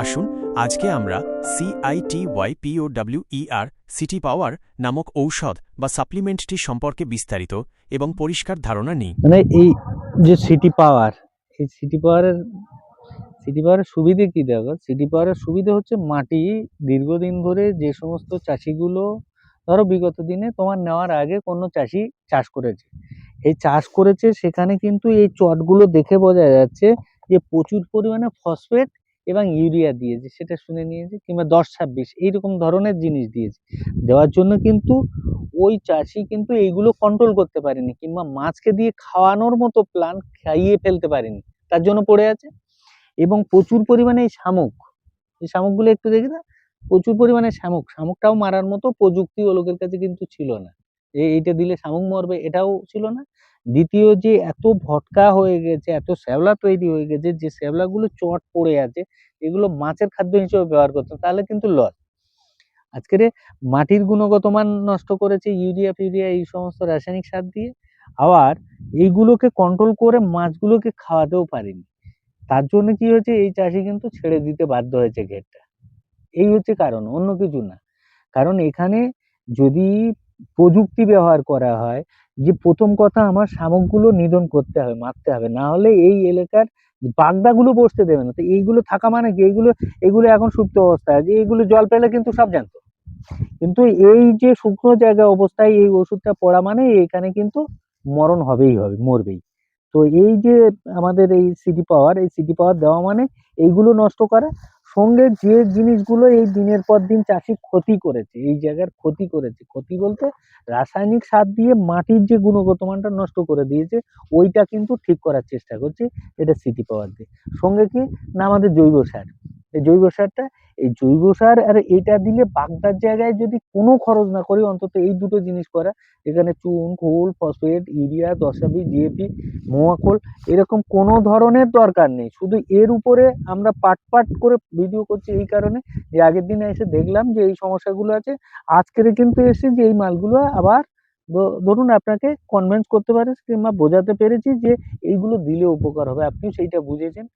আসুন, আজকে আমরা সিআইটিওয়াইপিওডব্লিউইআর সিটি পাওয়ার নামক ঔষধ বা সাপ্লিমেন্টটি সম্পর্কে বিস্তারিত এবং পরিষ্কার ধারণা নিই। মানে এই যে সিটি পাওয়ার এই সিটি পাওয়ারের সিটি পাওয়ারের সুবিধে কি দেখো? সিটি পাওয়ারের সুবিধে হচ্ছে মাটি দীর্ঘদিন ধরে যে সমস্ত চাষিগুলো ধরো বিগত দিনে তোমার নেওয়ার আগে কোনো চাষি চাষ করেছে। এই চাষ করেছে সেখানে কিন্তু এই চটগুলো দেখে বোঝা যাচ্ছে যে প্রচুর পরিমাণে ফসফেট এবং ইউরিয়া দিয়েছে, সেটা শুনে নিয়েছে কিংবা দশ ছাব্বিশ, এইরকম ধরনের জিনিস দিয়েছে। দেওয়ার জন্য কিন্তু ওই চাষি কিন্তু এইগুলো কন্ট্রোল করতে পারেনি কিংবা মাছকে দিয়ে খাওয়ানোর মতো প্ল্যান খাইয়ে ফেলতে পারেনি। তার জন্য পড়ে আছে। এবং প্রচুর পরিমাণে এই শামুক, এই শামুকগুলো একটু দেখি না প্রচুর পরিমাণে শামুক, শামুকটাও মারার মতো প্রযুক্তি ও লোকের কাছে কিন্তু ছিল না। এই এইটা দিলে শামুক মরবে, এটাও ছিল না। দ্বিতীয় যে এত ভটকা হয়ে গেছে, এত শ্যাওলা তৈরি হয়ে গেছে, যে শ্যাওলাগুলো চট পড়ে আছে, এগুলো মাছের খাদ্য হিসেবে ব্যবহার করতো তাহলে কিন্তু লস আজকের মাটির গুণগত মান নষ্ট করেছে ইউরিয়া, ফিউরিয়া, এই সমস্ত রাসায়নিক সার দিয়ে। আবার এইগুলোকে কন্ট্রোল করে মাছগুলোকে খাওয়াতেও পারেনি। তার জন্য কি হয়েছে? এই চাষি কিন্তু ছেড়ে দিতে বাধ্য হয়েছে ঘেরটা এই হচ্ছে কারণ, অন্য কিছু না। কারণ এখানে যদি প্রযুক্তি ব্যবহার করা হয় যে প্রথম কথা আমার শামুকগুলো নিধন করতে হবে, মারতে হবে। না হলে এই এলাকার বাগদাগুলো বসতে দেবে না। তো এইগুলো থাকা মানে কি? এইগুলো এগুলো এখন সুপ্ত অবস্থায় আছে এইগুলো জল পেলে কিন্তু সব জানতো কিন্তু এই যে শুকনো জায়গা অবস্থায় এই ওষুধটা পড়া মানে এখানে কিন্তু মরণ হবেই হবে, মরবেই। তো এই যে আমাদের এই সিটি পাওয়ার এই সিটি পাওয়ার দেওয়া মানে এইগুলো নষ্ট করা। সঙ্গে যে জিনিসগুলো এই দিনের পর দিন চাষি ক্ষতি করেছে, এই জায়গার ক্ষতি করেছে, ক্ষতি বলতে রাসায়নিক সার দিয়ে মাটির যে গুণগত মানটা নষ্ট করে দিয়েছে, ওইটা কিন্তু ঠিক করার চেষ্টা করছে এটা সিটি পাওয়ার দিয়ে। সঙ্গে কি? না, আমাদের জৈব সার। জৈব সারটা, এই জৈব সার আর এটা দিলে বাগদার জায়গায় যদি কোনো খরচ না করি, অন্তত এই দুটো জিনিস করা। এখানে চুন, খোল, ফসফেট, ইউরিয়া, দশাবি ডিএপি মোয়াকোল এরকম কোনো ধরনের দরকার নেই। শুধু এর উপরে আমরা পাট পাট করে ভিডিও করছি এই কারণে যে আগের দিনে এসে দেখলাম যে এই সমস্যাগুলো আছে। আজকের কিন্তু এসে যে এই মালগুলো আবার ধরুন আপনাকে কনভিন্স করতে পারে কিংবা বোঝাতে পেরেছি যে এইগুলো দিলে উপকার হবে। আপনি সেইটা বুঝেছেন।